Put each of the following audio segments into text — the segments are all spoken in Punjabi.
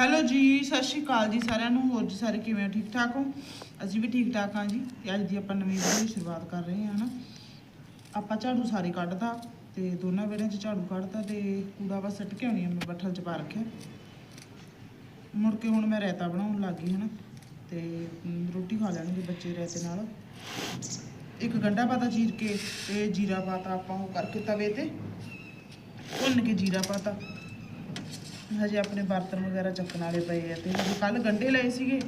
ਹੈਲੋ ਜੀ ਸਤਿ ਸ਼੍ਰੀ ਅਕਾਲ ਜੀ ਸਾਰਿਆਂ ਨੂੰ ਹੋਰ ਜੀ ਸਾਰੇ ਕਿਵੇਂ ਹੋ? ਠੀਕ ਠਾਕ ਹੋ? ਅਸੀਂ ਵੀ ਠੀਕ ਠਾਕ ਹਾਂ ਜੀ। ਤੇ ਅੱਜ ਦੀ ਆਪਾਂ ਨਵੀਂ ਵੀਡੀਓ ਦੀ ਸ਼ੁਰੂਆਤ ਕਰ ਰਹੇ ਹਾਂ ਹਨਾ? ਆਪਾਂ ਝਾੜੂ ਸਾਰੇ ਕੱਢਤਾ ਤੇ ਦੋਨਾਂ ਵੇੜਿਆਂ 'ਚ ਝਾੜੂ ਕੱਢਤਾ ਤੇ ਕੂੜਾ ਵਾ ਸੱਟ ਕੇ ਆਉਣੀ ਆ ਮੈਂ ਬੱਠਲ 'ਚ ਪਾ ਰੱਖਿਆ। ਮੁੜ ਕੇ ਹੁਣ ਮੈਂ ਰਾਇਤਾ ਬਣਾਉਣ ਲੱਗ ਗਈ ਹਨਾ? ਤੇ ਅਮ, ਰੋਟੀ ਖਾ ਲੈਣਗੇ ਬੱਚੇ ਰਾਇਤੇ ਨਾਲ। ਇੱਕ ਗੰਡਾ ਪਾਤਾ ਚੀਰ ਕੇ ਤੇ ਜੀਰਾ ਪਾਤਾ ਆਪਾਂ ਉਹ ਕਰਕੇ ਤਵੇ ਤੇ। ਭੁੰਨ ਕੇ ਜੀਰਾ ਪਾਤਾ। ਹਜੇ ਆਪਣੇ ਬਰਤਨ ਵਗੈਰਾ ਚੱਕਣ ਵਾਲੇ ਪਏ ਆ ਤੇ ਹਜੇ ਕੱਲ ਗੰਡੇ ਲਏ ਸੀਗੇ।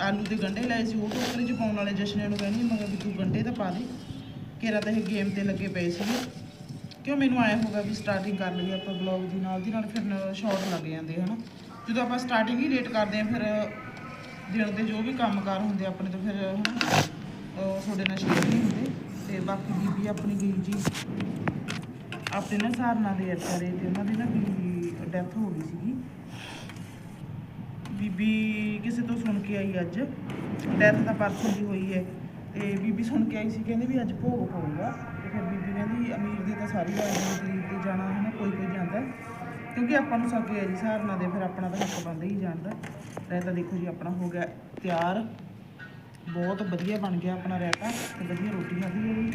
ਆਲੂ ਦੇ ਗੰਡੇ ਲਏ ਸੀ, ਉਹ ਟੋਕਰੇ 'ਚ ਪਾਉਣ ਵਾਲੇ ਜਸ਼ਨੇ ਨੂੰ ਕਹਿੰਦੀ ਮੈਂ ਕਿਹਾ ਵੀ ਤੂੰ ਗੰਡੇ ਤਾਂ ਪਾ ਦੇ। ਕੇਰਾ ਤਾਂ ਇਹ ਗੇਮ ਤੇ ਲੱਗੇ ਪਏ ਸੀਗੇ। ਕਿਉਂ ਮੈਨੂੰ ਆਇਆ ਹੋਗਾ ਵੀ ਸਟਾਰਟਿੰਗ ਕਰ ਲਈਏ ਆਪਾਂ ਬਲੌਗ ਦੀ, ਨਾਲ ਦੀ ਨਾਲ ਫਿਰ ਸ਼ਾਰਟ ਲੱਗ ਜਾਂਦੇ, ਹਨਾ। ਜਦੋਂ ਆਪਾਂ ਸਟਾਰਟਿੰਗ ਹੀ ਲੇਟ ਕਰਦੇ ਆ, ਫਿਰ ਦਿਨ ਦੇ ਜੋ ਵੀ ਕੰਮਕਾਰ ਹੁੰਦੇ ਆਪਣੇ ਤੋਂ ਫਿਰ, ਹਨਾ, ਉਹ ਤੁਹਾਡੇ ਨਾਲ ਸ਼ੇਅਰ ਨਹੀਂ ਹੁੰਦੇ। ਤੇ ਬਾਕੀ ਬੀਬੀ ਆਪਣੀ ਗਈ ਜੀ। ਆਪਣੇ ਨਾ ਸਾਰਨਾ ਦੇ ਅਟਾਰੇ ਤੇ ਉਹਨਾਂ ਦੀ ਨਾ ਬੀਬੀ ਡੈਥ ਹੋ ਗਈ ਸੀਗੀ। ਬੀਬੀ ਕਿਸੇ ਤੋਂ ਸੁਣ ਕੇ ਆਈ ਅੱਜ। ਡੈਥ ਤਾਂ ਪਰਸੋਂ ਦੀ ਹੋਈ ਹੈ। ਤੇ ਬੀਬੀ ਸੁਣ ਕੇ ਆਈ ਸੀ, ਕਹਿੰਦੇ ਵੀ ਅੱਜ ਭੋਗ ਪਊਗਾ। ਤੇ ਫਿਰ ਬੀਬੀ ਕਹਿੰਦੀ, ਅਮੀਰ ਦੀ ਤਾਂ ਸਾਰੀ ਗੱਲ ਗਰੀਬ ਤੇ ਜਾਣਾ ਹੈ ਨਾ, ਕੋਈ ਕੋਈ ਜਾਂਦਾ। ਕਿਉਂਕਿ ਆਪਾਂ ਨੂੰ ਸਕੇ ਆ ਜੀ ਸਾਰਨਾ ਦੇ ਫਿਰ ਆਪਣਾ ਤਾਂ ਹੱਕ ਬਣਦਾ ਹੀ ਜਾਂਦਾ। ਰਹਿਤਾ ਦੇਖੋ ਜੀ, ਆਪਣਾ ਹੋ ਗਿਆ ਤਿਆਰ। ਬਹੁਤ ਵਧੀਆ ਬਣ ਗਿਆ ਆਪਣਾ ਰਾਇਤਾ ਤੇ ਵਧੀਆ ਰੋਟੀ ਖਾਧੀ ਹੈ ਜੀ।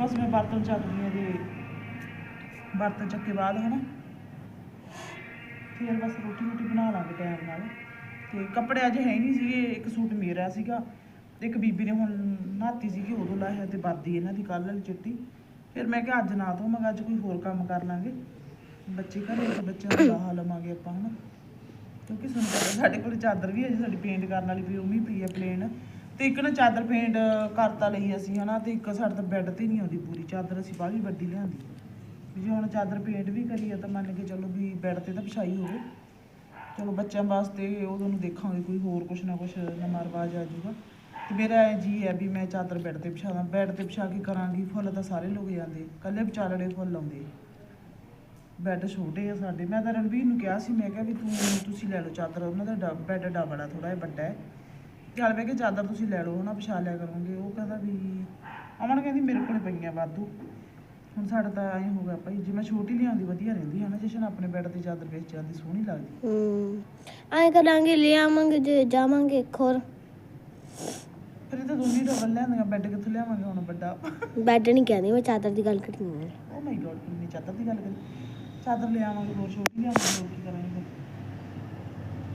ਬਸ ਮੈਂ ਬਰਤਨ ਚੱਕਦੀ ਹਾਂ ਜੀ ਵਰਤ ਚੱਕੇ ਬਾਅਦ, ਹਨਾ? ਫਿਰ ਬਸ ਰੋਟੀ ਰੋਟੀ ਬਣਾ ਲਾਂਗੇ ਟਾਈਮ ਨਾਲ। ਤੇ ਕੱਪੜੇ ਅੱਜ ਹੈ ਹੀ ਨਹੀਂ ਸੀਗੇ, ਇੱਕ ਸੂਟ ਮੇਰਾ ਸੀਗਾ ਤੇ ਇੱਕ ਬੀਬੀ ਨੇ ਹੁਣ ਨਹਾਤੀ ਸੀਗੀ, ਉਦੋਂ ਲਾਇਆ ਤੇ ਵਰਦੀ ਇਹਨਾਂ ਦੀ ਕੱਲ੍ਹ ਵਾਲੀ ਚਿੱਟੀ। ਫਿਰ ਮੈਂ ਕਿਹਾ ਅੱਜ ਨਾ ਧੋ, ਮੈਂ ਅੱਜ ਕੋਈ ਹੋਰ ਕੰਮ ਕਰ ਲਾਂਗੇ। ਬੱਚੇ ਘਰੇ ਤੇ ਬੱਚਿਆਂ ਦਾ ਲਾਹਾ ਲਵਾਂਗੇ ਆਪਾਂ, ਹਨਾ? ਕਿਉਂਕਿ ਸਾਨੂੰ ਪਤਾ ਸਾਡੇ ਕੋਲ ਚਾਦਰ ਵੀ ਹੈ, ਜੀ ਸਾਡੀ ਪੇਂਟ ਕਰਨ ਵਾਲੀ ਵੀ ਉਹ ਪਈ ਆ ਪਲੇਨ ਤੇ ਇੱਕ ਨਾ ਚਾਦਰ ਪੇਂਟ ਕਰਤਾ ਲਈ ਅਸੀਂ, ਹਨਾ? ਤੇ ਇੱਕ ਸਾਡੇ ਤਾਂ ਬੈੱਡ ਤੇ ਨਹੀਂ ਆਉਂਦੀ ਪੂਰੀ, ਚਾਦਰ ਅਸੀਂ ਬਾਹਲੀ ਵੱਡੀ ਲਿਆਂਦੀ। ਜੇ ਹੁਣ ਚਾਦਰ ਪੇਂਟ ਵੀ ਕਰੀ ਆ ਤਾਂ ਮੰਨ ਕੇ ਚੱਲੋ ਵੀ ਬੈੱਡ ਤੇ ਤਾਂ ਵਿਛਾਈ ਹੋਵੇ। ਚਲੋ ਬੱਚਿਆਂ ਵਾਸਤੇ ਉਦੋਂ ਨੂੰ ਦੇਖਾਂਗੇ, ਕੋਈ ਹੋਰ ਕੁਛ ਨਾ ਕੁਛ ਨਵਾਂ ਰਿਵਾਜ ਆ ਜਾਊਗਾ। ਤੇ ਮੇਰਾ ਇਹ ਜੀ ਹੈ ਵੀ ਮੈਂ ਚਾਦਰ ਬੈੱਡ ਤੇ ਵਿਛਾਵਾਂ। ਬੈੱਡ ਤੇ ਵਿਛਾ ਕੇ ਕਰਾਂਗੀ, ਫੁੱਲ ਤਾਂ ਸਾਰੇ ਲੋਕ ਜਾਂਦੇ। ਕੱਲੇ ਵਿਚਾਲੜੇ ਫੁੱਲ ਲਾਉਂਦੇ ਬੈੱਡ ਛੋਟੇ ਆ ਸਾਡੇ। ਮੈਂ ਤਾਂ ਰਣਵੀਰ ਨੂੰ ਕਿਹਾ ਸੀ, ਮੈਂ ਕਿਹਾ ਵੀ ਤੂੰ ਤੁਸੀਂ ਲੈ ਲਓ ਚਾਦਰ, ਉਹਨਾਂ ਦਾ ਡ- ਬੈੱਡ ਡਬਲ ਥੋੜਾ ਜਿਹਾ ਵੱਡਾ ਹੈ। ਚੱਲ ਮੈਂ ਕੇ ਚਾਦਰ ਤੁਸੀਂ ਲੈ ਲਓ, ਉਹਨਾਂ ਵਿਛਾ ਲਿਆ ਕਰੋਗੇ। ਉਹ ਕਹਿੰਦਾ ਵੀ, ਅਮਨ ਕਹਿੰਦੀ ਮੇਰੇ ਕੋਲ ਪਈਆਂ ਵਾਧੂ। ਹੁਣ ਸਾਡਾ ਤਾਂ ਐਂ ਹੋ ਗਿਆ ਭਾਈ ਜੇ ਮੈਂ ਛੋਟੀ ਲਿਆਂਦੀ ਵਧੀਆ ਰਹਿੰਦੀ ਹੈ ਨਾ ਜਸ਼ਨ ਆਪਣੇ ਬੈੱਡ ਤੇ ਚਾਦਰ ਵੇਚ ਜਾਂਦੀ ਸੋਹਣੀ ਲੱਗਦੀ। ਹਮ ਐਂ ਕਰਾਂਗੇ ਲੈ ਆਵਾਂਗੇ ਜੇ ਜਾਵਾਂਗੇ ਇੱਕ ਹੋਰ। ਫਿਰ ਇਹ ਤਾਂ ਦੋਨੀ ਡਬਲ ਲਿਆਂਦੀਆਂ ਬੈੱਡ ਕਿੱਥੋਂ ਲਿਆਵਾਂਗੇ ਹੁਣ ਵੱਡਾ? ਬੈੱਡ ਨਹੀਂ ਕਹਿੰਦੀ ਮੈਂ ਚਾਦਰ ਦੀ ਗੱਲ ਕਰਨੀ ਹੈ ਓ ਮਾਈ ਗॉड ਕਿੰਨੀ ਚਾਦਰ ਦੀ ਗੱਲ ਕਰੀ। ਚਾਦਰ ਲਿਆਵਾਂਗੇ ਹੋਰ ਛੋਟੀ ਲਿਆਵਾਂਗੇ ਹੋਰ ਕੀ ਕਰਾਂਗੇ? ਫਿਰ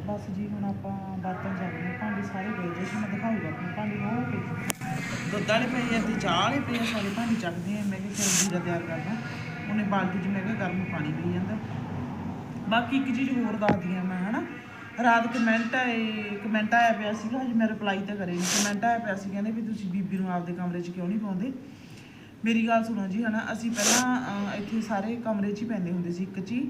ਬਸ ਜੀ, ਹੁਣ ਆਪਾਂ ਬਰਤਨ ਚੱਕਦੇ ਹਾਂ ਭਾਂਡੇ ਸਾਰੇ ਪਏ ਜੇ ਮੈਂ ਦਿਖਾਊਗਾ ਆਪਣੇ ਭਾਂਡੇ ਹੋ ਪਏ ਦੁੱਧ ਵਾਲੇ ਪਏ ਆ ਤੇ ਚਾਹ ਵਾਲੇ ਪਏ ਆ, ਸਾਰੇ ਭਾਂਡੇ ਚੱਕਦੇ ਆ। ਮੈਂ ਕਿਹਾ ਚਲ ਜੀਰਾ ਤਿਆਰ ਕਰਦਾ। ਉਹਨੇ ਬਾਲਟੀ 'ਚ ਮੈਂ ਕਿਹਾ ਗਰਮ ਪਾਣੀ ਪੀ ਜਾਂਦਾ। ਬਾਕੀ ਇੱਕ ਚੀਜ਼ ਹੋਰ ਦੱਸਦੀ ਆ ਮੈਂ, ਹਨਾ। ਰਾਤ ਕਮੈਂਟ ਆਏ ਕਮੈਂਟ ਆਇਆ ਪਿਆ ਸੀਗਾ, ਹਜੇ ਮੈਂ ਰਿਪਲਾਈ ਤਾਂ ਕਰੇ ਨਹੀਂ। ਕਮੈਂਟ ਆਇਆ ਪਿਆ ਸੀ, ਕਹਿੰਦੇ ਵੀ ਤੁਸੀਂ ਬੀਬੀ ਨੂੰ ਆਪਦੇ ਕਮਰੇ 'ਚ ਕਿਉਂ ਨਹੀਂ ਪਾਉਂਦੇ? ਮੇਰੀ ਗੱਲ ਸੁਣੋ ਜੀ, ਹਨਾ, ਅਸੀਂ ਪਹਿਲਾਂ ਇੱਥੇ ਸਾਰੇ ਕਮਰੇ 'ਚ ਹੀ ਪੈਂਦੇ ਹੁੰਦੇ ਸੀ, ਇੱਕ 'ਚ ਹੀ।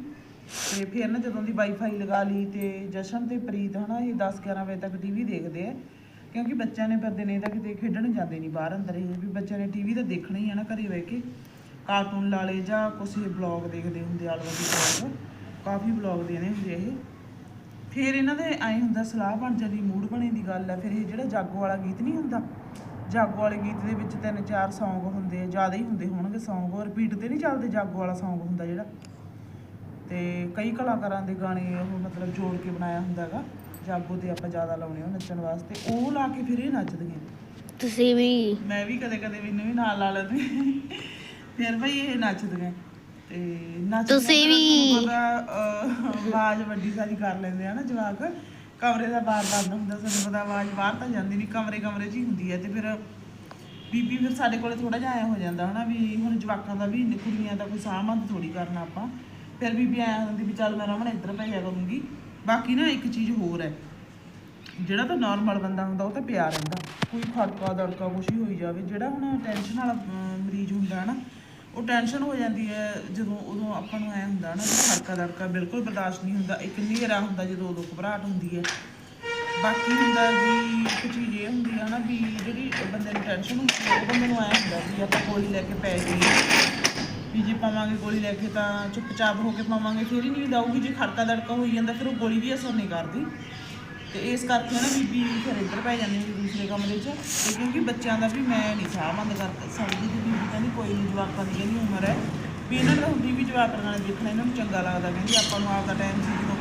ਤੇ ਫਿਰ ਨਾ ਜਦੋਂ ਦੀ ਵਾਈਫਾਈ ਲਗਾ ਲਈ ਤੇ ਜਸ਼ਨ ਤੇ ਪ੍ਰੀਤ ਹਨਾ, ਇਹ 10 11 ਵਜੇ ਤੱਕ ਟੀਵੀ ਦੇਖਦੇ ਆ। ਕਿਉਂਕਿ ਬੱਚਿਆਂ ਨੇ ਫਿਰ ਦਿਨੇ ਤਾਂ ਕਿਤੇ ਖੇਡਣ ਜਾਂਦੇ ਨਹੀਂ ਬਾਹਰ ਅੰਦਰ ਹੀ, ਵੀ ਬੱਚਿਆਂ ਨੇ ਟੀਵੀ ਤਾਂ ਦੇਖਣਾ ਹੀ ਹੈ ਨਾ ਘਰੇ ਬਹਿ ਕੇ। ਕਾਰਟੂਨ ਲਾ ਲਏ ਜਾਂ ਕੁਛ ਬਲੌਗ ਦੇਖਦੇ ਹੁੰਦੇ ਆਲਵਾ ਬਲੌਗ ਕਾਫੀ ਬਲੌਗ ਦੇਣੇ ਹੁੰਦੇ ਇਹ। ਫਿਰ ਇਹਨਾਂ ਦੇ ਐਂ ਹੁੰਦਾ ਸਲਾਹ ਬਣ ਜਾਂਦੀ ਮੂਡ ਬਣੇ ਦੀ ਗੱਲ ਹੈ ਫਿਰ ਇਹ ਜਿਹੜਾ ਜਾਗੋ ਵਾਲਾ ਗੀਤ ਨਹੀਂ ਹੁੰਦਾ? ਜਾਗੋ ਵਾਲੇ ਗੀਤ ਦੇ ਵਿੱਚ ਤਿੰਨ ਚਾਰ ਸੌਂਗ ਹੁੰਦੇ ਆ, ਜ਼ਿਆਦਾ ਹੀ ਹੁੰਦੇ ਹੋਣਗੇ ਸੌਂਗ ਉਹ ਰਿਪੀਟ ਤੇ ਨਹੀਂ ਚੱਲਦੇ, ਜਾਗੋ ਵਾਲਾ ਸੌਂਗ ਹੁੰਦਾ ਜਿਹੜਾ। ਤੇ ਕਈ ਕਲਾਕਾਰਾਂ ਦੇ ਗਾਣੇ ਉਹ ਮਤਲਬ ਜੋੜ ਕੇ ਬਣਾਇਆ ਹੁੰਦਾ ਹੈਗਾ। ਜਾਗੋ ਤੇ ਆਪਾਂ ਜ਼ਿਆਦਾ ਲਾਉਣੇ ਉਹ ਨੱਚਣ ਵਾਸਤੇ ਉਹ ਲਾ ਕੇ ਫਿਰ ਇਹ ਨੱਚਦੀਆਂ ਤੁਸੀਂ ਵੀ? ਮੈਂ ਵੀ ਕਦੇ ਕਦੇ ਮੈਨੂੰ ਵੀ ਨਾਲ ਲਾ ਲੈਂਦੀ ਫਿਰ ਭਈ ਇਹ ਨੱਚਦੀਆਂ। ਤੇ ਨੱਚਦੀਆਂ ਤੁਸੀਂ ਵੀ। ਆਵਾਜ਼ ਵੱਡੀ ਸਾਰੀ ਕਰ ਲੈਂਦੇ ਆ ਨਾ ਜਵਾਕ। ਕਮਰੇ ਦਾ ਬਾਰ ਬੰਦ ਹੁੰਦਾ ਸਾਨੂੰ ਪਤਾ ਆਵਾਜ਼ ਬਾਹਰ ਤਾਂ ਜਾਂਦੀ ਨਹੀਂ ਕਮਰੇ ਕਮਰੇ 'ਚ ਹੀ ਹੁੰਦੀ ਹੈ। ਤੇ ਫਿਰ ਬੀਬੀ ਫਿਰ ਸਾਡੇ ਕੋਲੇ ਥੋੜਾ ਜਿਹਾ ਆਇਆ ਹੋ ਜਾਂਦਾ ਹਨਾ ਵੀ ਹੁਣ ਜਵਾਕਾਂ ਦਾ ਵੀ ਕੁੜੀਆਂ ਦਾ ਕੋਈ ਸਾਹਮਣ ਥੋੜੀ ਕਰਨਾ ਆਪਾਂ। ਫਿਰ ਬੀਬੀ ਆਇਆ ਹੁੰਦੀ ਵੀ ਚੱਲ ਮੈਂ ਰਮਣ ਇੱਧਰ ਭੇਜਿਆ ਕਰੂੰਗੀ। ਬਾਕੀ ਨਾ ਇੱਕ ਚੀਜ਼ ਹੋਰ ਹੈ। ਜਿਹੜਾ ਤਾਂ ਨਾਰਮਲ ਬੰਦਾ ਹੁੰਦਾ, ਉਹ ਤਾਂ ਪਿਆ ਰਹਿੰਦਾ। ਕੋਈ ਖੜਕਾ, ਦੜਕਾ ਕੁਛ ਹੀ ਹੋਈ ਜਾਵੇ, ਜਿਹੜਾ ਹੁਣ ਟੈਨਸ਼ਨ ਵਾਲਾ ਮਰੀਜ਼ ਹੁੰਦਾ ਨਾ, ਉਹ ਟੈਨਸ਼ਨ ਹੋ ਜਾਂਦੀ ਹੈ ਜਦੋਂ ਉਦੋਂ ਆਪਾਂ ਨੂੰ ਐ ਹੁੰਦਾ ਨਾ ਵੀ ਖੜਕਾ ਦੜਕਾ ਬਿਲਕੁਲ ਬਰਦਾਸ਼ਤ ਨਹੀਂ ਹੁੰਦਾ, ਇੱਕ ਨੇਰਾ ਹੁੰਦਾ ਜਦੋਂ ਉਦੋਂ ਘਬਰਾਹਟ ਹੁੰਦੀ ਹੈ। ਬਾਕੀ ਹੁੰਦਾ ਵੀ ਇੱਕ ਚੀਜ਼ ਇਹ ਹੁੰਦੀ ਹੈ ਨਾ ਵੀ ਜਿਹੜੀ ਬੰਦੇ ਨੂੰ ਟੈਨਸ਼ਨ ਹੁੰਦੀ ਹੈ, ਉਹ ਬੰਦੇ ਨੂੰ ਐ ਹੁੰਦਾ ਵੀ ਆਪਾਂ ਗੋਲੀ ਲੈ ਕੇ ਪੈ ਜਾਈਏ। ਵੀ ਜੇ ਪਾਵਾਂਗੇ, ਗੋਲੀ ਲੈ ਕੇ ਤਾਂ ਚੁੱਪਚਾਪ ਹੋ ਕੇ ਪਾਵਾਂਗੇ, ਫਿਰ ਹੀ ਨੀਂਦ ਆਊਗੀ, ਜੇ ਖੜਕਾ ਦੜਕਾ ਹੋਈ ਜਾਂਦਾ, ਫਿਰ ਉਹ ਗੋਲੀ ਵੀ ਅਸਰ ਨਹੀਂ ਕਰਦੀ। ਤੇ ਇਸ ਕਰਕੇ ਨਾ ਬੀਬੀ ਫਿਰ ਇੱਧਰ ਪੈ ਜਾਂਦੀ ਸੀ ਦੂਸਰੇ ਕਮਰੇ 'ਚ, ਤੇ ਕਿਉਂਕਿ ਬੱਚਿਆਂ ਦਾ ਵੀ ਮੈਂ ਨਹੀਂ ਸਾਹ ਬੰਦ ਕਰ ਸਕਦੀ ਤੇ ਬੀਬੀ ਕਹਿੰਦੀ, ਕੋਈ ਨਹੀਂ ਜਵਾਕਾਂ ਦੀ ਕਹਿੰਦੀ ਉਮਰ ਹੈ ਵੀ ਇਹਨਾਂ ਦਾ ਹੁੰਦੀ ਵੀ ਜਵਾਕਾਂ ਨਾਲ ਦੇਖਣਾ, ਇਹਨਾਂ ਨੂੰ ਚੰਗਾ ਲੱਗਦਾ। ਕਹਿੰਦੀ, ਆਪਾਂ ਨੂੰ ਆਪਦਾ ਟਾਈਮ ਸੀ ਜਦੋਂ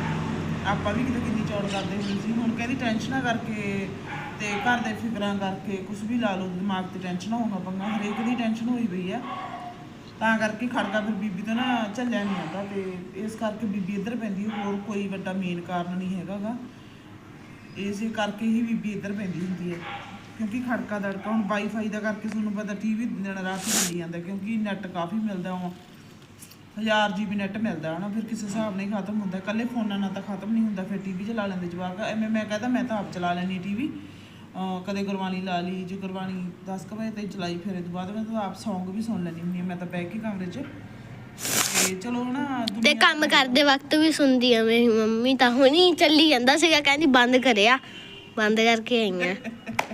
ਆਪਾਂ ਵੀ ਕਿਤੇ ਕਿੰਨੀ ਚੌੜ ਕਰਦੇ ਹੁੰਦੇ ਸੀ। ਹੁਣ ਕਹਿੰਦੀ ਟੈਨਸ਼ਨਾਂ ਕਰਕੇ ਤੇ ਘਰ ਦੇ ਫਿਕਰਾਂ ਕਰਕੇ ਕੁਝ ਵੀ ਲਾ ਲਓ, ਦਿਮਾਗ ਤੇ ਟੈਨਸ਼ਨ ਹੋਣਾ ਪੰਗਾ, ਹਰੇਕ ਦੀ ਟੈਨਸ਼ਨ ਹੋਈ ਪਈ ਆ। ਤਾਂ ਕਰਕੇ ਖੜਕਾ ਫਿਰ ਬੀਬੀ ਤੋਂ ਨਾ ਝੱਲਿਆ ਨਹੀਂ ਆਉਂਦਾ ਤੇ ਇਸ ਕਰਕੇ ਬੀਬੀ ਇੱਧਰ ਪੈਂਦੀ ਹੈ, ਹੋਰ ਕੋਈ ਵੱਡਾ ਮੇਨ ਕਾਰਨ ਨਹੀਂ ਹੈਗਾਗਾ। ਇਸੇ ਕਰਕੇ ਹੀ ਬੀਬੀ ਇੱਧਰ ਪੈਂਦੀ ਹੁੰਦੀ ਹੈ ਕਿਉਂਕਿ ਖੜਕਾ ਦੜਕਾ ਹੁਣ ਵਾਈਫਾਈ ਦਾ ਕਰਕੇ ਤੁਹਾਨੂੰ ਪਤਾ ਟੀਵੀ ਦਿਨ ਰਾਤ ਹੀ ਚੱਲੀ ਜਾਂਦਾ ਕਿਉਂਕਿ ਨੈਟ ਕਾਫੀ ਮਿਲਦਾ ਉਹ 1000 ਜੀਬੀ ਨੈਟ ਮਿਲਦਾ ਹਨਾ ਫਿਰ ਕਿਸੇ ਹਿਸਾਬ ਨਾਲ ਹੀ ਖਤਮ ਹੁੰਦਾ। ਕੱਲੇ ਫੋਨਾਂ ਨਾਲ ਤਾਂ ਖਤਮ ਨਹੀਂ ਹੁੰਦਾ ਫਿਰ ਟੀਵੀ ਚਲਾ ਲੈਂਦੇ ਜਵਾਕ। ਐਵੇਂ ਮੈਂ ਕਹਦਾ ਮੈਂ ਤਾਂ ਆਪ ਚਲਾ ਲੈਣੀ ਟੀਵੀ ਕਦੇ ਗੁਰਬਾਣੀ ਲਾ ਲਈ ਜੇ ਗੁਰਬਾਣੀ 10 ਕੁ ਵਜੇ ਤਾਈਂ ਚਲਾਈ ਫਿਰ ਇਹ ਤੋਂ ਬਾਅਦ ਮੈਂ ਤਾਂ ਆਪ Song ਵੀ ਸੁਣ ਲੈਣੀ ਹੁੰਦੀ ਹਾਂ ਮੈਂ ਤਾਂ ਬਹਿ ਕੇ ਕਮਰੇ 'ਚ ਤੇ ਚਲੋ ਨਾ ਤੇ ਦੁਨੀਆ ਕੰਮ ਕਰਦੇ ਵਕਤ ਵੀ ਸੁਣਦੀ ਆ ਮੇਰੀ ਮੰਮੀ ਤਾਂ ਹੁਣੀ ਚੱਲੀ ਜਾਂਦਾ ਸੀਗਾ ਕਹਿੰਦੀ ਬੰਦ ਕਰਿਆ ਬੰਦ ਕਰਕੇ ਆਈ ਆ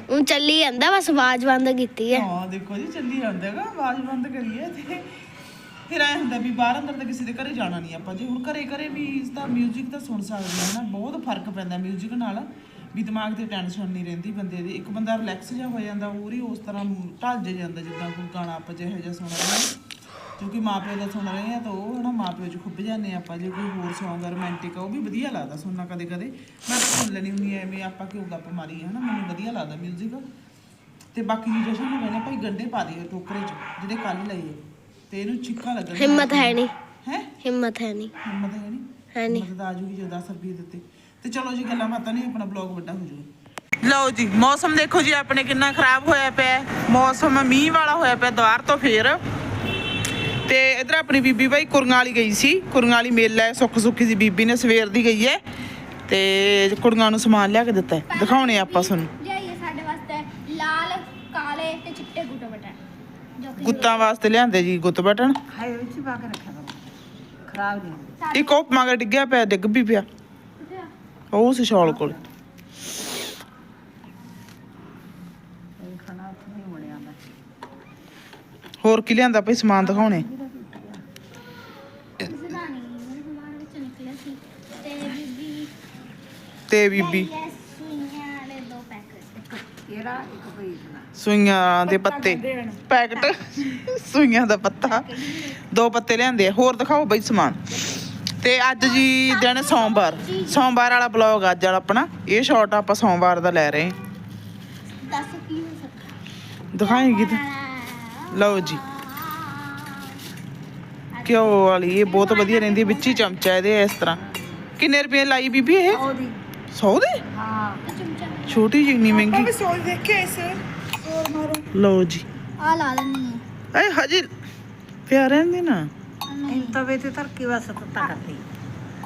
ਉਹ ਚੱਲੀ ਜਾਂਦਾ ਬਸ ਆਵਾਜ਼ ਬੰਦ ਕੀਤੀ ਹੈ ਹਾਂ ਦੇਖੋ ਜੀ ਚੱਲੀ ਜਾਂਦਾ ਹੈਗਾ ਆਵਾਜ਼ ਬੰਦ ਕਰੀਏ ਤੇ ਫਿਰ ਐ ਹੁੰਦਾ ਵੀ ਬਾਹਰ ਅੰਦਰ ਤਾਂ ਕਿਸੇ ਦੇ ਘਰੇ ਜਾਣਾ ਨਹੀਂ ਆਪਾਂ ਜੇ ਹੁਣ ਘਰੇ ਘਰੇ ਵੀ ਇਸ ਦਾ 뮤직 ਤਾਂ ਸੁਣ ਸਕਦੇ ਹਾਂ ਨਾ ਬਹੁਤ ਫਰਕ ਪੈਂਦਾ 뮤직 ਨਾਲ ਵੀ ਦਿਮਾਗ ਤੇ ਟੈਨਸ਼ਨ ਨਹੀਂ ਰਹਿੰਦੀ ਬੰਦੇ ਦੀ। ਇੱਕ ਬੰਦਾ ਰਿਲੈਕਸ ਜਿਹਾ ਹੋ ਜਾਂਦਾ ਹੋਰ ਹੀ ਉਸ ਤਰ੍ਹਾਂ ਢਲ ਜੇ ਜਾਂਦਾ ਜਿੱਦਾਂ ਕੋਈ ਗਾਣਾ ਆਪਾਂ ਜਿਹੋ ਜਿਹਾ ਸੁਣ ਰਹੇ ਹਾਂ। ਕਿਉਂਕਿ ਮਾਪਿਓ ਦਾ ਸੁਣ ਰਹੇ ਆ ਤਾਂ ਉਹ ਹਨਾ ਮਾਪਿਓ ਚ ਖੁੱਭ ਜਾਂਦੇ ਹਾਂ ਆਪਾਂ ਜੇ ਕੋਈ ਹੋਰ Song ਰੋਮਾਂਟਿਕ ਆ ਉਹ ਵੀ ਵਧੀਆ ਲੱਗਦਾ ਸੁਣਨਾ ਕਦੇ ਕਦੇ ਮੈਂ ਤਾਂ ਸੁਣ ਲੈਣੀ ਹੁੰਦੀ ਐ ਐਵੇਂ ਆਪਾਂ ਕਿਉਂ ਗੱਪ ਮਾਰੀ ਹਨਾ ਮੈਨੂੰ ਵਧੀਆ ਲੱਗਦਾ 뮤직 ਤੇ ਬਾਕੀ ਜੀ ਜਸ਼ਨ ਨੂੰ ਕਹਿੰਦੇ ਭਾਈ ਗੰਡੇ ਪਾ ਦਿਓ ਟੋਕਰੇ 'ਚ ਜਿਹੜੇ ਕੱਲ ਆ। ਤੇ ਇਹਨੂੰ ਛਿੱਕਾ ਲੱਗਣ ਹਿੰਮਤ ਹੈ ਨਹੀਂ। ਹੈ? ਹਿੰਮਤ ਹੈ ਨਹੀਂ। ਹਿੰਮਤ ਹੈ ਨਹੀਂ? ਹੈ ਨਹੀਂ। ਤਾਂ ਆ ਜੂਗੀ ਜੇ 10 ਰੁਪਏ ਦਿੱਤੇ। ਤੇ ਚਲੋ ਜੀ ਗੱਲਾਂ ਬਾਤਾਂ ਨਹੀਂ ਆਪਣਾ ਬਲੌਗ ਵੱਡਾ ਹੋ ਜਾਊਗਾ। ਲਓ ਜੀ ਮੌਸਮ ਦੇਖੋ ਜੀ ਆਪਣੇ ਕਿੰਨਾ ਖਰਾਬ ਹੋਇਆ ਪਿਆ ਹੈ। ਮੌਸਮ ਮੀਂਹ ਵਾਲਾ ਹੋਇਆ ਪਿਆ ਦੁਆਰ ਤੋਂ ਫੇਰ। ਤੇ ਇਧਰ ਆਪਣੀ ਬੀਬੀ ਕੁੜੀਆਂ ਵਾਲੀ ਗਈ ਸੀ। ਵਾਲੀ ਮੇਲਾ ਹੈ ਸੁੱਖ ਸੁੱਖੀ ਦੀ ਬੀਬੀ ਨੇ ਸਵੇਰ ਦੀ ਗਈ ਹੈ। ਤੇ ਕੁੜੀਆਂ ਨੂੰ ਸਮਾਨ ਲਿਆ ਕੇ ਦਿੱਤਾ ਹੈ। ਦਿਖਾਉਣੇ ਆਪਾਂ ਤੁਹਾਨੂੰ। ਲਿਆਈਏ ਸਾਡੇ ਵਾਸਤੇ ਲਾਲ ਕਾਲੇ ਤੇ ਚਿੱਟੇ ਗੁੱਟੇ ਬਟਨ। ਜੋ ਕਿ ਗੁੱਤਾਂ ਵਾਸਤੇ ਲਿਆਂਦੇ ਜੀ ਗੁੱਤ ਬਟਨ। ਹਾਏ ਵਿੱਚ ਹੀ ਪਾ ਕੇ ਰੱਖਿਆ ਕਰੋ। ਖਰਾਬ ਨਹੀਂ। ਹੁੰਦੀ। ਇੱਕ ਉਹ ਮਗਰ ਡਿੱਗਿਆ ਪਿਆ ਡਿੱਗ ਵੀ ਪਿਆ? ਉਹ ਸੀ ਸ਼ਾਲ ਕੋਲ ਹੋਰ ਕੀ ਲਿਆਂਦਾ ਭਈ ਸਮਾਨ ਦਿਖਾਉਣੇ ਤੇ ਬੀਬੀ ਤੇ ਦੇ ਪੱਤੇ ਪੈਕਟ ਸੂਈਆਂ ਦਾ ਪੱਤਾ ਦੋ ਪੱਤੇ ਲਿਆਂਦੇ ਹੋਰ ਦਿਖਾਓ ਬਈ ਸਮਾਨ ਤੇ ਅੱਜ ਜੀ ਦਿਨ ਸੋਮਵਾਰ। ਸੋਮਵਾਰ ਵਾਲਾ ਬਲੌਗ ਅੱਜ ਵਾਲਾ ਆਪਣਾ। ਇਹ ਸ਼ਾਰਟ ਆਪਾਂ ਸੋਮਵਾਰ ਦਾ ਲੈ ਰਹੇ ਹਾਂ ਦੱਸ ਕੀ ਹੋ ਸਕਦਾ? ਦਿਖਾਏਗੀ ਤੇ। ਲਓ ਜੀ। ਘਿਓ ਵਾਲੀ ਇਹ ਬਹੁਤ ਵਧੀਆ ਰਹਿੰਦੀ ਹੈ। ਵਿੱਚ ਹੀ ਚਮਚਾ ਇਹਦੇ ਇਸ ਤਰ੍ਹਾਂ। ਕਿੰਨੇ ਰੁਪਏ ਲਾਈ ਬੀਬੀ ਇਹ? ਉਹਦੀ 100 ਦੇ? ਹਾਂ। ਛੋਟੀ ਜਿਹੀ ਇੰਨੀ ਮਹਿੰਗੀ। ਸੋਚ ਦੇਖਿਆ ਇਸ ਹੋਰ ਮਾਰੋ। ਲਓ ਜੀ। ਆ ਲਾ ਲੈਣੀ ਐ ਹਜੇ ਪਿਆ ਰਹਿੰਦੇ ਨਾ। ਇਹ ਤਵੇ ਤੇ ਧਰ ਕੇ ਬਸ ਕੁੱਤਾ ਕਰਦੀ।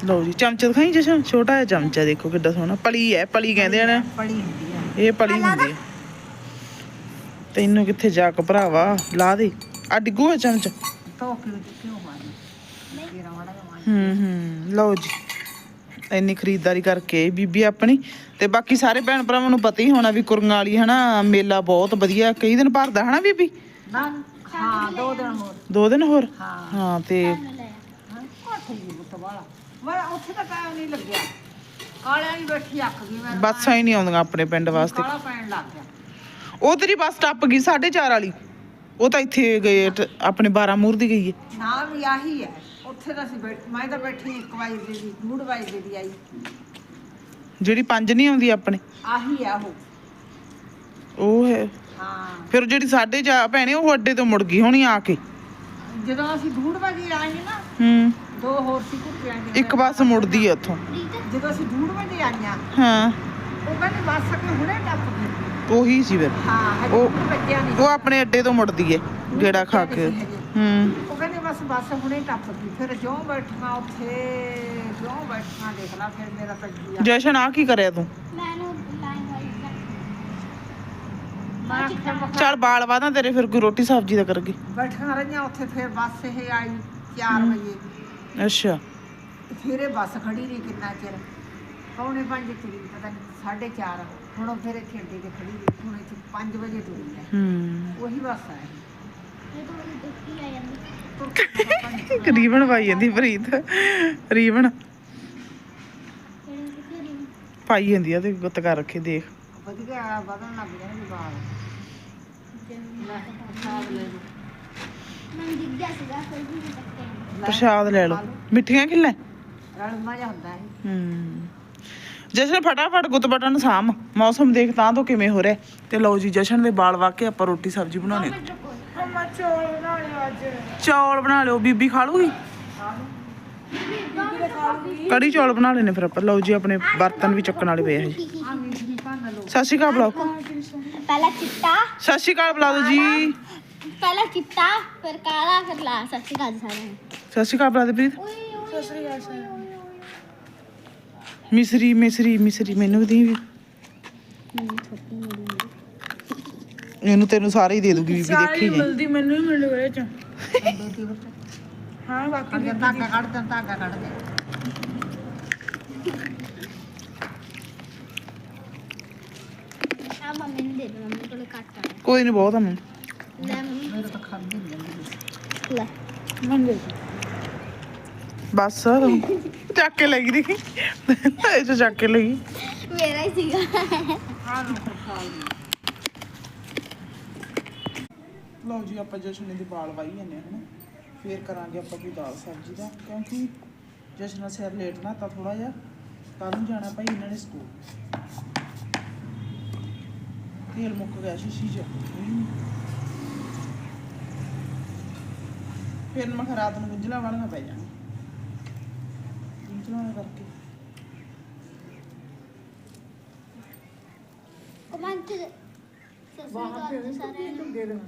ਲਓ ਜੀ ਚਮਚਾ ਦਿਖਾਈ ਜਸ਼ਨ ਛੋਟਾ ਜਿਹਾ ਚਮਚਾ ਦੇਖੋ ਕਿੱਡਾ ਸੋਹਣਾ। ਪਲੀ ਹੈ ਪਲੀ ਕਹਿੰਦੇ ਆ ਨਾ। ਹੁੰਦੀ ਆ। ਇਹ ਪਲੀ ਹੁੰਦੀ ਹੈ। ਤੈਨੂੰ ਕਿੱਥੇ ਜਾ ਕੇ ਭਰਾਵਾ? ਲਾ ਦੇ। ਆ ਡਿੱਗੂ ਹੈ ਚਮਚਾ। ਧੋ ਕੇ ਵਿੱਚ ਕਿਉਂ ਮਾਰੀ ਤੇਰਾ ਮਾੜਾ ਜਿਹਾ ਮਾਰੀ ਹੂੰ ਹੂੰ। ਲਓ ਜੀ। ਇੰਨੀ ਖਰੀਦਦਾਰੀ ਕਰਕੇ ਬੀਬੀ ਆਪਣੀ। ਤੇ ਬਾਕੀ ਸਾਰੇ ਭੈਣ ਭਰਾਵਾਂ ਨੂੰ ਪਤਾ ਹੀ ਹੋਣਾ ਵੀ ਕੁਰੰਗਾਂ ਵਾਲੀ ਹਨਾ ਮੇਲਾ ਬਹੁਤ ਵਧੀਆ। ਕਈ ਦਿਨ ਭਰਦਾ ਹਨਾ ਬੀਬੀ? ਨਾ। ਹਾਂ ਦੋ ਦਿਨ ਹੋਰ। ਦੋ ਦਿਨ ਹੋਰ? ਹਾਂ। ਤੇ ਹਾਂ ਕੋਠੀ ਦੀ ਬੁੱਤ ਵਾਲਾ ਮੈਂ ਉੱਥੇ ਤਾਂ ਟਾਈਮ ਨਹੀਂ ਲੱਗਿਆ ਕਾਲਿਆਂ ਦੀ ਬੈਠੀ ਅੱਖ ਗਈ ਮੈਂ ਬੱਸਾਂ ਹੀ ਨਹੀਂ ਆਉਂਦੀਆਂ ਆਪਣੇ ਪਿੰਡ ਵਾਸਤੇ। ਕਾਲਾ ਪੈਣ ਲੱਗ ਗਿਆ ਉਹ ਤੇਰੀ ਬੱਸ ਟੱਪ ਗਈ 4:30 ਵਾਲੀ। ਉਹ ਤਾਂ ਇੱਥੇ ਗਏ ਟ- ਆਪਣੇ 12 ਮੂਰ ਦੀ ਗਈ ਹੈ ਨਾ ਵੀ ਆਹੀ ਹੈ ਉੱਥੇ ਤਾਂ ਅਸੀਂ ਬੈਠ ਮੈਂ ਤਾਂ ਬੈਠੀ ਇੱਕ ਵਜੇ ਦੀ ਡੂਢ ਵਜੇ ਦੀ ਆਈ। ਜਿਹੜੀ ਪੰਜ ਨਹੀਂ ਆਉਂਦੀ ਆਪਣੇ। ਆਹੀ ਆ ਉਹ। ਉਹ ਹੈ। ਹਾਂ। ਫਿਰ ਜਿਹੜੀ ਸਾਡੇ ਜਾ ਭੈਣੇ ਉਹ ਅੱਡੇ ਤੋਂ ਮੁੜ ਗਈ ਹੋਣੀ ਆ ਕੇ। ਜਦੋਂ ਅਸੀਂ ਡੂਢ ਵਜੇ ਆਏ ਨਾ ਹੂੰ। ਦੋ ਹੋਰ ਸੀ ਕੁੱਤਿਆਂ ਦੇ ਇੱਕ ਬੱਸ ਮੁੜਦੀ ਹੈ ਉੱਥੋਂ। ਜਦੋਂ ਅਸੀਂ ਡੂਢ ਵਜੇ ਆਈਆਂ ਹਾਂ। ਉਹ ਕਹਿੰਦੇ ਬੱਸ ਕਿ ਹੁਣੇ ਟੱਪ ਗਈ। ਉਹੀ ਸੀ ਫਿਰ। ਹਾਂ ਉਹ- ਡੂਢ ਵੱਜਿਆ ਨਹੀਂ। ਉਹ ਆਪਣੇ ਅੱਡੇ ਤੋਂ ਮੁੜਦੀ ਹੈ ਗੇੜਾ ਖਾ ਕੇ। ਹੂੰ। ਉਹ ਕਹਿੰਦੇ ਬਸ ਬੱਸ ਹੁਣੇ ਟੱਪ ਗਈ। ਫਿਰ ਜਿਉਂ ਬੈਠਣਾ ਉੱਥੇ ਜਿਉਂ ਬੈਠਣਾ ਦੇਖ ਲਾ ਫਿਰ ਮੇਰਾ ਤਾਂ ਜੀ ਜਸ਼ਨ ਆ ਕੀ ਕਰਿਆ ਤੂੰ? ਮੈਨੂੰ ਲਾਈਨ ਵਾਲੀ ਮੈਂ ਆਖਿਆ ਮੈਂ ਕਿਹਾ ਚੱਲ ਬਾਲ ਵਾਦਾ ਤੇਰੇ ਫਿਰ ਕੋਈ ਰੋਟੀ ਸਬਜ਼ੀ ਦਾ ਕਰਗੇ। ਬੈਠੀਆਂ ਰਹੀਆਂ ਉੱਥੇ ਫਿਰ ਬੱਸ ਇਹ ਆਈ 4 ਵਜੇ। ਅੱਛਾ। ਫਿਰ ਇਹ ਬੱਸ ਖੜੀ ਰਹੀ ਕਿੰਨਾ ਚਿਰ। ਪੌਣੇ 5 ਤੁਰੀ ਪਤਾ ਨਹੀਂ 4:30 ਹੁਣ ਉਹ ਫਿਰ ਇੱਥੇ ਅੱਡੇ ਤੇ ਖੜੀ ਰਹੀ ਹੁਣ ਇੱਥੇ 5 ਵਜੇ ਤੁਰੀ ਹੈ। ਹੂੰ। ਉਹੀ ਬੱਸ ਆਈ। ਇਹ ਤਾਂ ਬੜੀ ਦੁੱਖੀ ਆ ਇੱਕ ਰੀਬਨ ਪਾਈ ਜਾਂਦੀ ਪ੍ਰੀਤ ਦੀ ਪਾਈ ਜਾਂਦੀ ਆ ਤੇ ਗੁੱਤ ਕਰ ਰੱਖੇ ਦੇਖ। ਵਧੀਆ ਵਧਣ ਲੱਗ ਜਾਣਗੇ। ਮੈਂ ਡਿੱਗ ਗਿਆ ਸੀਗਾ ਫਿਰ ਵੀ ਨਹੀਂ ਚੱਕਿਆ ਲੈ, ਪ੍ਰਸ਼ਾਦ ਲੈ ਲਓ। ਮਿੱਠੀਆਂ ਕਿੱਲੇ ਰਲਮਾ ਜਿਹਾ ਹੁੰਦਾ ਹੈ ਹੂੰ। ਜਸ਼ਨ ਫਟਾਫਟ ਗੁੱਤ ਬਟਨ ਸਾਮ ਮੌਸਮ ਦੇਖ ਤਾਂ ਤੋਂ ਕਿਵੇਂ ਹੋ ਰਿਹਾ। ਤੇ ਲਓ ਜੀ ਜਸ਼ਨ ਦੇ ਬਾਲ ਵਾ ਕੇ ਆਪਾਂ ਰੋਟੀ ਸਬਜ਼ੀ ਬਣਾਉਣੇ। ਮਮਾ ਚੌਲ ਬਣਾਉਣੇ ਅੱਜ। ਚੌਲ ਬਣਾ ਲਿਓ। ਬੀਬੀ ਖਾ ਲੂਗੀ? ਕੜੀ ਚੌਲ ਬਣਾ ਲੈਣੇ ਫਿਰ ਆਪਾਂ। ਲਓ ਜੀ ਆਪਣੇ ਬਰਤਨ ਵੀ ਚੱਕਣ ਵਾਲੇ ਪਏ ਆ ਜੀ। ਸਤਿ ਸ਼੍ਰੀ ਅਕਾਲ ਬੁਲਾਓ। ਪਹਿਲਾਂ ਚਿੱਟਾ। ਸਤਿ ਸ਼੍ਰੀ ਅਕਾਲ ਬੁਲਾ ਦਿਓ ਜੀ। ਪਹਿਲਾਂ ਚਿੱਟਾ ਫਿਰ ਕਾਲਾ ਫਿਰ ਲਾਲ। ਸਤਿ ਸ਼੍ਰੀ ਅਕਾਲ ਜੀ ਸਾਰਿਆਂ ਨੂੰ। ਸਤਿ ਸ਼੍ਰੀ ਅਕਾਲ ਬੁਲਾ ਦੇ ਪ੍ਰੀਤ। ਸਤਿ ਸ਼੍ਰੀ ਅਕਾਲ ਮਿਸਰੀ ਮਿਸਰੀ ਮਿਸਰੀ ਮੈਨੂੰ ਵੀ ਦੇ ਵੀ ਇਹਨੂੰ ਤੈਨੂੰ ਸਾਰੇ ਹੀ ਦੇ ਦੂਗੀ ਬੀਬੀ ਦੇਖੀ ਜੀ ਮਿਲਦੀ ਮੈਨੂੰ ਹੀ ਮਿਲ ਗਏ ਚ। ਹਾਂ ਬਾਕੀ ਅੱਗੇ ਧਾਗਾ ਕੱਢ ਦੇ ਧਾਗਾ ਕੱਢ ਦੇ ਆ ਮੰਮੀ ਨੂੰ ਦੇ ਦੇ ਮੰਮੀ ਕੋਲ ਘੱਟ ਆ। ਕੋਈ ਨਹੀਂ ਬਹੁਤ ਆ ਮੈਨੂੰ ਲੈ ਮੰਮੀ। ਮੇਰੇ ਤਾਂ ਖਾਂਦੀ ਨਹੀਂ ਜਾਂਦੀ ਲੈ। ਮੰਗੇ ਬਸ ਚੱਕ ਕੇ ਲੈ ਗਈ ਦੇਖੀ ਇਹ ਚ ਚੱਕ ਕੇ ਲੈ ਗਈ। ਮੇਰਾ ਹੀ ਸੀਗਾ। ਲਓ ਜੀ ਆਪਾਂ ਜਸ਼ਨ ਦੇ ਵਾਲ ਵਾਈ ਜਾਂਦੇ ਹਾਂ ਫੇਰ ਕਰਾਂਗੇ ਆਪਾਂ ਕੋਈ ਦਾਲ ਸਬਜ਼ੀ ਦਾ ਕਿਉਂਕਿ ਜਸ਼ਨ ਸਿਰ ਲੇਟ ਨਾ ਤਾਂ ਥੋੜਾ ਜਿਹਾ। ਕੱਲ ਨੂੰ ਜਾਣਾ ਭਾਈ ਇਹਨਾਂ ਨੇ ਸਕੂਲ। ਤੇਲ ਮੁੱਕ ਗਿਆ ਸ਼ੀਸ਼ੀ ਚ ਫਿਰ ਮੈਂ ਰਾਤ ਨੂੰ ਗੁੰਝਲਾਂ ਵਾਲੀਆਂ ਪੈ ਜਾਣੀਆਂ ਗੁੰਝਲਾਂ ਕਰਕੇ ਕਮੈਂਟ ਸਤਿ ਸ਼੍ਰੀ ਅਕਾਲ ਜੀ ਸਾਰਿਆਂ ਨੂੰ ਦੇ ਦੇ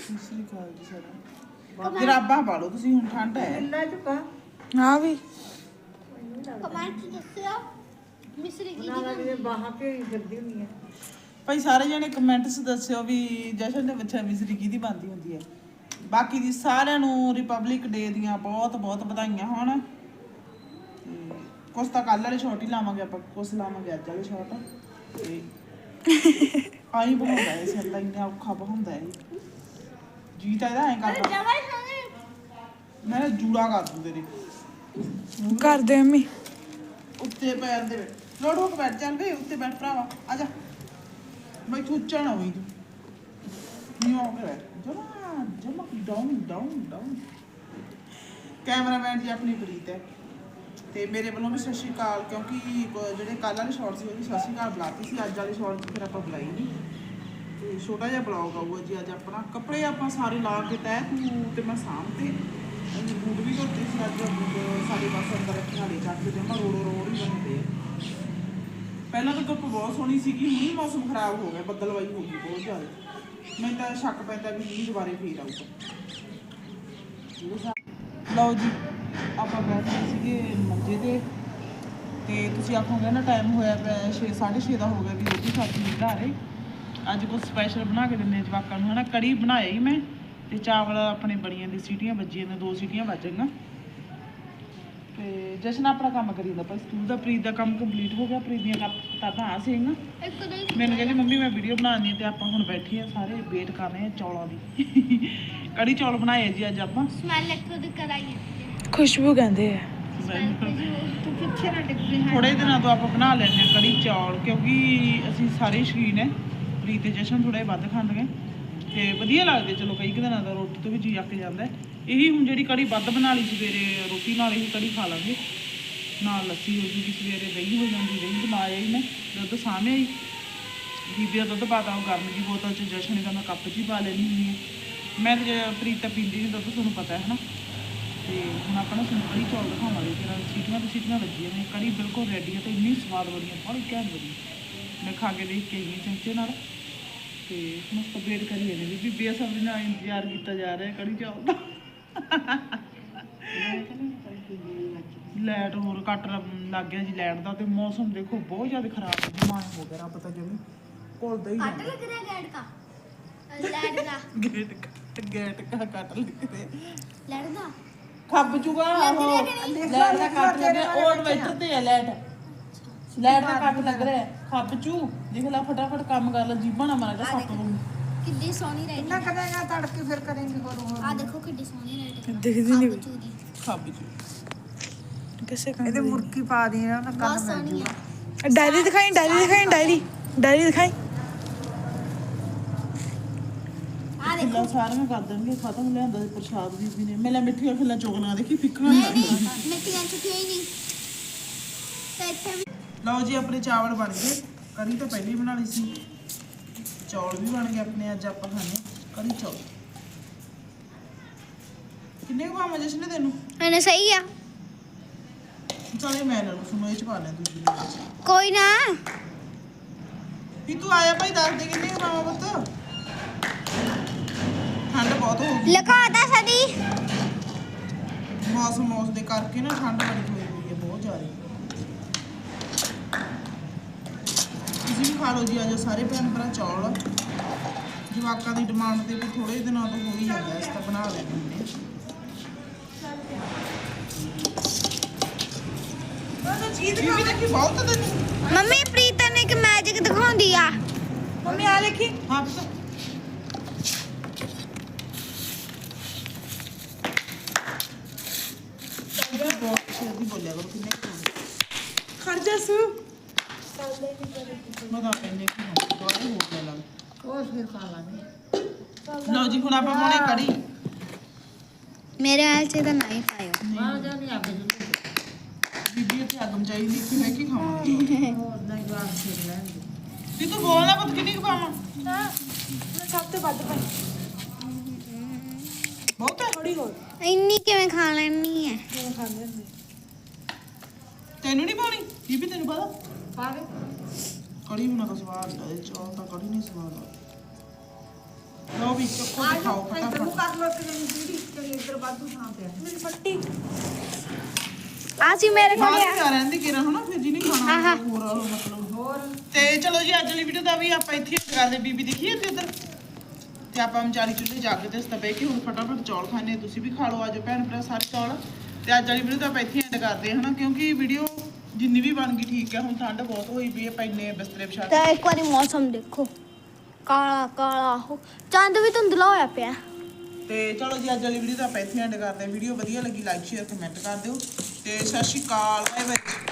ਸ੍ਰੀ ਅਕਾਲ ਜੀ ਸਾਡਾ ਜਰਾਬਾਂ ਪਾ ਲਓ ਤੁਸੀਂ ਹੁਣ ਠੰਡ ਹੈ ਲੈ ਚੁੱਕਾ ਹਾਂ ਵੀ ਕਮੈਂਟ ਦੱਸਿਓ ਮਿਸਰੀ ਕੀ ਵੀ ਬਾਹਾਂ ਭੇਈ ਫਿਰਦੀ ਹੁੰਦੀ ਹੈ ਭਾਈ ਸਾਰੇ ਜਣੇ ਕਮੈਂਟਸ ਦੱਸਿਓ ਵੀ ਜਸ਼ਨ ਦੇ ਬੱਚਾ ਮਿਸਰੀ ਕਿਹਦੀ ਬਣਦੀ ਹੁੰਦੀ ਹੈ ਬਾਕੀ ਦੀ ਸਾਰਿਆਂ ਨੂੰ ਰਿਪਬਲਿਕ ਡੇ ਦੀਆਂ ਬਹੁਤ ਬਹੁਤ ਵਧਾਈਆਂ ਹੋਣ। ਕੁਛ ਤਾਂ ਕੱਲ ਵਾਲੇ ਸ਼ਾਟ ਹੀ ਲਾਵਾਂਗੇ ਆਪਾਂ ਕੁਛ ਲਾਵਾਂਗੇ ਅੱਜ ਵਾਲੇ ਸ਼ਾਟ ਤੇ ਆਈ ਬਣਾਉਂਦਾ ਹੈ ਦਾ ਇੰਨਾ ਔਖਾ ਬਣਾਉਂਦਾ ਹੈ ਜੀ ਤਾਂ ਇਹਦਾ ਐਂ ਕਰਦਾ। ਮੈਂ ਜੂੜਾ ਕਰ ਦੂੰ ਤੇਰੇ। ਕਰਦੇ ਅੰਮੀ ਉੱਤੇ ਪੈਰ ਦੇ ਲੋੜ ਹੋ ਕੇ ਬੈਠ ਚੱਲ ਵੇ ਉੱਤੇ ਬੈਠ ਭਰਾਵਾ ਆ ਜਾ। ਮੈਂ ਤੂੰ ਉੱਚਾ ਨਾ ਹੋਈ ਜਮਾ ਜਮਾ ਡਾਊਨ ਡਾਊਨ ਡਾਊਨ ਕੈਮਰਾਮੈਨ ਜੀ ਆਪਣੀ ਪ੍ਰੀਤ ਹੈ ਤੇ ਮੇਰੇ ਵੱਲੋਂ ਵੀ ਸਤਿ ਸ਼੍ਰੀ ਅਕਾਲ ਕਿਉਂਕਿ ਜਿਹੜੇ ਕੱਲ੍ਹ ਵਾਲੇ ਸ਼ਾਰਟ ਸੀ ਉਹਦੀ ਸਤਿ ਸ਼੍ਰੀ ਅਕਾਲ ਬੁਲਾਤੀ ਸੀ ਅੱਜ ਵਾਲੇ ਸ਼ਾਰਟ ਫਿਰ ਆਪਾਂ ਬੁਲਾਈ ਨਹੀਂ ਤੇ ਛੋਟਾ ਜਿਹਾ ਬਲੌਗ ਆਊਗਾ ਜੀ ਅੱਜ ਆਪਣਾ ਕੱਪੜੇ ਆਪਾਂ ਸਾਰੇ ਲਾ ਕੇ ਤੈਅ ਤੂੰ ਤੇ ਮੈਂ ਸਾਂਭ ਤੇ ਅਸੀਂ ਬੂਟ ਵੀ ਧੋਤੇ ਸੀ ਅੱਜ ਬੂਟ ਸਾਡੇ ਅੰਦਰ ਰੱਖਣ ਵਾਲੇ ਚੱਕ ਕੇ ਜਮਾ ਰੋੜੋ ਰੋੜ ਹੀ ਬਣਦੇ ਆ ਪਹਿਲਾਂ ਤਾਂ ਧੁੱਪ ਬਹੁਤ ਸੋਹਣੀ ਸੀਗੀ ਹੁਣ ਮੌਸਮ ਖਰਾਬ ਹੋ ਗਿਆ, ਬੱਦਲਵਾਈ ਹੋ ਗਈ ਬਹੁਤ ਜ਼ਿਆਦਾ। ਮੈਨੂੰ ਤਾਂ ਸ਼ੱਕ ਪੈਂਦਾ ਵੀ ਮੀਂਹ ਦੁਬਾਰੇ ਫੇਰ ਆਊਗਾ। ਲਓ ਜੀ, ਆਪਾਂ ਬੈਠੇ ਸੀਗੇ ਮੰਜੇ ਤੇ ਤੇ ਤੁਸੀਂ ਆਖੋਗੇ ਨਾ ਟਾਈਮ ਹੋਇਆ ਪਿਆ 6 6:30 ਦਾ ਹੋ ਗਿਆ ਵੀ ਰੋਟੀ ਖਾਤੀ ਨਹੀਂ ਘਰੇ ਅੱਜ ਕੁਝ ਸਪੈਸ਼ਲ ਬਣਾ ਕੇ ਦਿੰਦੇ ਜਵਾਕਾਂ ਨੂੰ, ਹਨਾ, ਕੜੀ ਬਣਾਇਆ ਹੀ ਮੈਂ, ਤੇ ਚਾਵਲ ਆਪਣੇ ਬੜੀਆਂ ਦੀ ਸੀਟੀਆਂ ਵੱਜੀਆਂ ਨੇ, ਦੋ ਸੀਟੀਆਂ ਵੱਜ ਗਈਆਂ। ਤੇ ਜਸ਼ਨ ਆਪਣਾ ਕੰਮ ਕਰੀ ਜਾਂਦਾ ਪਰ ਸਕੂਲ ਦਾ ਪ੍ਰੀਤ ਦਾ ਕੰਮ ਕੰਪਲੀਟ ਹੋ ਗਿਆ ਪ੍ਰੀਤ ਦੀਆਂ ਕਿਤਾਬਾਂ ਆ ਸੀ ਨਾ ਇੱਕ ਮੈਨੂੰ ਕਹਿੰਦੀ ਮੰਮੀ ਮੈਂ ਵੀਡੀਓ ਬਣਾਉਣੀ ਹੈ ਤੇ ਆਪਾਂ ਹੁਣ ਬੈਠੇ ਆ ਸਾਰੇ ਵੇਟ ਕਰ ਰਹੇ ਆ ਚੌਲਾਂ ਦੀ। ਕੜੀ ਚੌਲ ਬਣਾਏ ਆ ਜੀ ਅੱਜ ਆਪਾਂ। ਸਮੈਲ ਇੱਥੋਂ ਦੀ ਕਰਾਈ ਖੁਸ਼ਬੂ ਕਹਿੰਦੇ ਆ। ਤੂੰ ਪਿੱਛੇ ਨਾ ਡਿੱਗੇ ਥੋੜੇ ਦਿਨਾਂ ਤੋਂ ਆਪਾਂ ਬਣਾ ਲੈਂਦੇ ਆ ਕੜੀ ਚੌਲ ਕਿਉਂਕਿ ਅਸੀਂ ਸਾਰੇ ਸ਼ੌਕੀਨ ਹੈ ਪ੍ਰੀਤ ਤੇ ਜਸ਼ਨ ਥੋੜੇ ਵੱਧ ਖਾਂਦੇ ਨੇ ਤੇ ਵਧੀਆ ਲੱਗਦੇ ਚਲੋ ਕਈ ਕੁ ਦਿਨਾਂ ਦਾ ਰੋਟੀ ਤੋਂ ਵੀ ਜੀ ਅੱਕ ਜਾਂਦਾ। ਹੈ। ਇਹੀ ਹੁਣ ਜਿਹੜੀ ਕੜੀ ਵੱਧ ਬਣਾ ਲਈ ਸਵੇਰੇ ਰੋਟੀ ਨਾਲ ਇਹੀ ਕੜੀ ਖਾ ਲਾਂਗੇ। ਨਾਲ ਲੱਸੀ ਹੋ ਜੂਗੀ ਸਵੇਰੇ ਦਹੀਂ ਹੋ ਜਾਂਦੀ, ਦਹੀਂ ਬਣਾਇਆ ਆਈ ਮੈਂ, ਦੁੱਧ ਸਾਹਮਣੇ ਹੀ। ਬੀਬੀ ਦਾ ਦੁੱਧ ਪਾਤਾ, ਉਹ ਗਰਮ ਦੀ ਬੋਤਲ ਚ, ਜਸ਼ਨ ਦਾ ਮੈਂ ਕੱਪ 'ਚ ਹੀ ਪਾ ਲੈਣੀ ਹੁੰਦੀ ਹੈ। ਮੈਂ ਤੇ ਜੇ ਪ੍ਰੀਤ ਤਾਂ ਪੀਂਦੀ ਨਹੀਂ ਦੁੱਧ, ਤੁਹਾਨੂੰ ਪਤਾ ਹੈ ਹਨਾ ਤੇ ਹੁਣ ਆਪਾਂ ਨਾ ਤੁਹਾਨੂੰ ਕੜੀ ਚੌਲ ਦਿਖਾਵਾਂਗੇ ਤੇਰਾ ਸੀਟੀਆਂ ਤੇ ਸੀਟੀਆਂ ਵੱਜੀਆਂ ਨੇ, ਕੜੀ ਬਿਲਕੁਲ ਰੈਡੀ ਹੈ ਤੇ ਇੰਨੀ ਸਵਾਦ ਬਣੀ ਹੈ ਬਹੁਤ ਘੈਂਟ ਬਣੀ ਮੈਂ ਖਾ ਕੇ ਦੇਖ ਕੇ ਆਈ ਹਾਂ ਚਮਚੇ ਨਾਲ। ਤੇ ਹੁਣ ਆਪਾਂ ਵੇਟ ਕਰੀ ਜਾਂਦੇ ਵੀ ਬੀਬੀ ਬੇਸਬਰੀ ਨਾਲ ਇੰਤਜ਼ਾਰ ਕੀਤਾ ਜਾ ਰਿਹਾ ਕੜੀ ਚੌਲ ਦਾ। ਲਾਈਟ ਹੋਰ ਕੱਟ ਲੱਗ ਗਿਆ ਜੀ ਲਾਈਟ ਦਾ ਤੇ ਮੌਸਮ ਦੇਖੋ ਬਹੁਤ ਜ਼ਿਆਦਾ ਖਰਾਬ ਹੈ ਜਮਾਨ ਹੋ ਗਿਆ ਰੱਬ ਤਾਂ ਜਮੀ। ਕੋਲਦਾ ਹੀ ਕੱਟ ਲੱਗ ਰਿਹਾ ਗੈਡ ਕਾ? ਲੈਡ ਦਾ। ਗੇਟ ਕੱਟ ਗੇਟ ਕਾ ਕੱਟ ਲਿਖਦੇ ਲੈਡ ਦਾ? ਖੱਬ ਚੁਗਾ ਉਹ ਲੈਟ ਦਾ ਕੱਟ ਲੱਗਿਆ ਉਹ ਇਨਵਰਟਰ ਤੇ ਹੈ ਲੈਟ ਲੈਟ ਦਾ ਕੱਟ ਲੱਗ ਰਿਹਾ। ਖੱਬ ਚੂ। ਦੇਖ ਲੈ ਫਟਾਫਟ ਕੰਮ ਕਰ ਲੈ ਜੀਬਾਂ ਨਾ ਮਾਰ ਜਾ ਸੱਪ ਨੂੰ ਕਿੱਡੀ ਸੋਹਣੀ ਰਹਿ ਇੰਨਾ ਕਦੇਗਾ ਤੜਕੇ ਫਿਰ ਕਰੇਂਗੇ ਹੋਰ ਹੋਰ। ਆ ਦੇਖੋ ਕਿੱਡੀ ਸੋਹਣੀ ਰਹਿ ਦਿਖਦੀ ਨਹੀਂ ਚੂਦੀ ਖੱਬ ਚੂ ਕਿਸੇ ਇਹਦੇ ਮੁਰਕੀ ਪਾ ਦੀ ਨਾ ਉਹਨਾਂ ਬਹੁਤ ਕੰਨ ਮਿਲ ਸੋਹਣੀ ਜੂ ਹੈ ਡਾਇਰੀ ਦਿਖਾਈ ਡਾਇਰੀ ਦਿਖਾਈ ਡਾਇਰੀ। ਡਾਇਰੀ ਦਿਖਾਈ। ਆ ਦੇਖੋ। ਖਿੱਲਾ ਸਾਰੀਆਂ ਕਰ ਦੇਣਗੇ ਖਤਮ ਲਿਆਂਦਾ ਸੀ ਪ੍ਰਸ਼ਾਦ ਬੀਬੀ ਨੇ। ਮੈਂ ਲੈ ਮਿੱਠੀਆਂ ਖਿੱਲਾ ਚੋਕਲਾਂ ਦੇਖੀ ਫਿੱਕਣਾ ਨਹੀਂ ਨਹੀਂ। ਨਹੀਂ ਮਿੱਟੀਆਂ ਚੁੱਕੀਆਂ ਹੀ ਨਹੀਂ। ਤੇ ਇੱਥੇ ਵੀ ਲਓ ਜੀ ਆਪਣੇ ਚਾਵਲ ਬਣ ਗਏ। ਕੜੀ ਤਾਂ ਪਹਿਲਾਂ ਹੀ ਬਣਾ ਲਈ ਸੀ। ਚੌਲ ਵੀ ਬਣ ਗਏ ਆਪਣੇ ਅੱਜ ਆਪਾਂ ਖਾਣੇ ਕੜੀ ਚੌਲ। ਕਿੰਨੇ ਕੁ ਪਾਵਾਂ ਜਸ਼ਨ ਤੈਨੂੰ? ਹਣੇ ਸਹੀ ਆ। ਚਾਲੇ ਮੈਂ ਲੈ ਲੂ ਸੁਣੋ ਇਹ ਚ ਪਾ ਲੈ ਦੂਜੀ ਕੋਈ ਨਾ। ਵੀ ਤੂੰ ਆਇਆ ਭਾਈ ਦੱਸ ਦੇ ਕਿੰਨੇ ਕੁ ਪਾਵਾਂ ਪੁੱਤ। ਠੰਡ ਬਹੁਤ ਹੋ ਗਈ ਲਗਾਤਾ ਸਦੀ। ਮੌਸਮ ਮੌਸ ਦੇ ਕਰਕੇ ਨਾ ਠੰਡ ਬੜੀ ਹੋਈ ਹੋਈ ਹੈ ਬਹੁਤ ਜ਼ਿਆਦਾ ਤੁਸੀਂ ਵੀ ਖਾ ਲਓ ਜੀ ਅੱਜ ਸਾਰੇ ਭੈਣ ਭਰਾ ਚੌਲ ਜਵਾਕਾਂ ਦੀ ਡਿਮਾਂਡ ਤੇ ਵੀ ਥੋੜੇ ਦਿਨਾਂ ਤੋਂ ਹੋ ਹੀ ਜਾਂਦਾ ਇਸ ਤਾਂ ਬਣਾ ਬਹੁਤ ਤੈਨੂੰ? ਮੰਮੀ ਪ੍ਰੀਤਾ ਨੇ ਇੱਕ ਮੈਜਿਕ ਦਿਖਾਉਂਦੀ ਆ। ਮੰਮੀ ਆ ਲਿਖੀ ਹਾਂ ਬਹੁਤ ਛੇਤੀ ਬੋਲਿਆ ਕਰੋ ਕਿੰਨੇ ਕੁ ਖਾਣੇ? ਖਰਜਾ ਸੂ। ਤਾਂ ਕਹਿੰਦੇ ਕਿ ਹਾਂ ਦੁਬਾਰਾ ਹੋ ਗਿਆ ਲੱਗ। ਉਹ ਫਿਰ ਖਾ ਲਾਂਗੇ। ਲਓ ਜੀ ਹੁਣ ਆਪਾਂ ਪਾਉਣੇ ਕੜੀ। ਮੇਰੇ ਹਾਲ ਚ ਤਾਂ ਨਹੀਂ। ਪਾਇਓ ਮਾਰ ਜਾ ਨਹੀਂ ਅੱਗ ਜੁੱਲੇ ਬੀਬੀ ਇੱਥੇ ਅਗਮ ਚਾਹੀਦੀ ਕਿ ਮੈਂ ਕੀ ਖਾਵਾਂਗੀ? ਹੋਰ ਨਹੀਂ ਗਾਂ ਫਿਰ ਲੈਣਗੇ ਵੀ ਤੂੰ ਬੋਲਣਾ ਪੁੱਤ ਕਿੰਨੀ ਕੁ ਪਾਵਾਂ ਮੈਂ ਸਭ ਤੋਂ ਵੱਧ ਪਾਈ ਬਹੁਤ ਹੈ? ਥੋੜੀ ਹੋਰ। ਇੰਨੀ ਕਿਵੇਂ ਖਾ ਲੈਣੀ ਹੈ ਖਾਂਦੇ ਹੁੰਦੇ ਤੈਨੂੰ ਨਹੀਂ ਪਾਉਣੀ? ਬੀਬੀ ਤੈਨੂੰ ਪਤਾ? ਪਾਵੇ ਕੜੀ ਬਣਾ ਤਾਂ ਸਵਾਦ ਹੈ ਚੌਲ ਤਾਂ ਕੜੀ ਨਹੀਂ ਸਵਾਦ ਆ। ਲਓ ਵੀ ਚੱਕੋ ਤੇ ਖਾਓ ਇੱਧਰ ਨੂੰ ਫਟਾਫਟ ਕਰ ਲੋ ਕਿ ਨਹੀਂ ਜਿਹੜੀ ਤੇਰੀ ਇੱਧਰ ਵਾਧੂ ਥਾਂ ਪਿਆ ਮੇਰੀ ਪੱਟੀ। ਆ ਮੇਰੇ ਕੋਲ ਆ। ਰਹਿੰਦੀ ਕਿਰਾ ਹਨਾ ਫਿਰ ਜੀ ਨਹੀਂ ਖਾਣਾ। ਹੋਰ ਮਤਲਬ ਹੋਰ। ਤੇ ਚਲੋ ਜੀ ਅੱਜ ਵਾਲੀ ਵੀਡੀਓ ਦਾ ਵੀ ਆਪਾਂ ਇੱਥੇ ਹੀ ਕਰਦੇ ਬੀਬੀ ਦੇਖੀ ਇੱਥੇ ਉੱਧਰ। ਤੇ ਆਪਾਂ ਵਿਚਾਰੀ ਚੁੱਲ੍ਹੇ ਜਾ ਕੇ ਤੇ ਬਹਿ ਕੇ ਹੁਣ ਫਟਾਫਟ ਚੌਲ ਖਾਣੇ ਤੁਸੀਂ ਵੀ ਖਾ ਲਓ ਅੱਜ ਭੈਣ ਭਰਾ ਸਾਰੇ ਚੌਲ। ਤੇ ਅੱਜ ਵਾਲੀ ਵੀਡੀਓ ਤਾਂ ਆਪਾਂ ਇੱਥੇ ਐਂਡ ਕਰਦੇ ਹਾਂ ਹਨਾ ਕਿਉਂਕਿ ਵੀਡੀਓ ਜਿੰਨੀ ਵੀ ਬਣ ਗਈ ਠੀਕ ਹੈ ਹੁਣ ਠੰਡ ਬਹੁਤ ਹੋਈ ਪਈ ਹੈ ਪੈਨੇ ਬਿਸਤਰੇ ਵਿਛਾ ਤਾਂ ਇੱਕ ਵਾਰੀ ਮੌਸਮ ਦੇਖੋ। ਕਾਲਾ ਕਾਲਾ ਹੋ ਚੰਦ ਵੀ ਧੁੰਦਲਾ ਹੋਇਆ ਪਿਆ। ਤੇ ਚਲੋ ਜੀ ਅੱਜ ਵਾਲੀ ਵੀਡੀਓ ਤਾਂ ਆਪਾਂ ਇੱਥੇ ਐਂਡ ਕਰਦੇ ਹਾਂ। ਵੀਡੀਓ ਵਧੀਆ ਲੱਗੀ ਲਾਈਕ ਸ਼ੇਅਰ ਕਮੈਂਟ ਕਰ ਦਿਓ। ਤੇ ਸਤਿ ਸ਼੍ਰੀ ਅਕਾਲ ਬਾਏ ਬਾਏ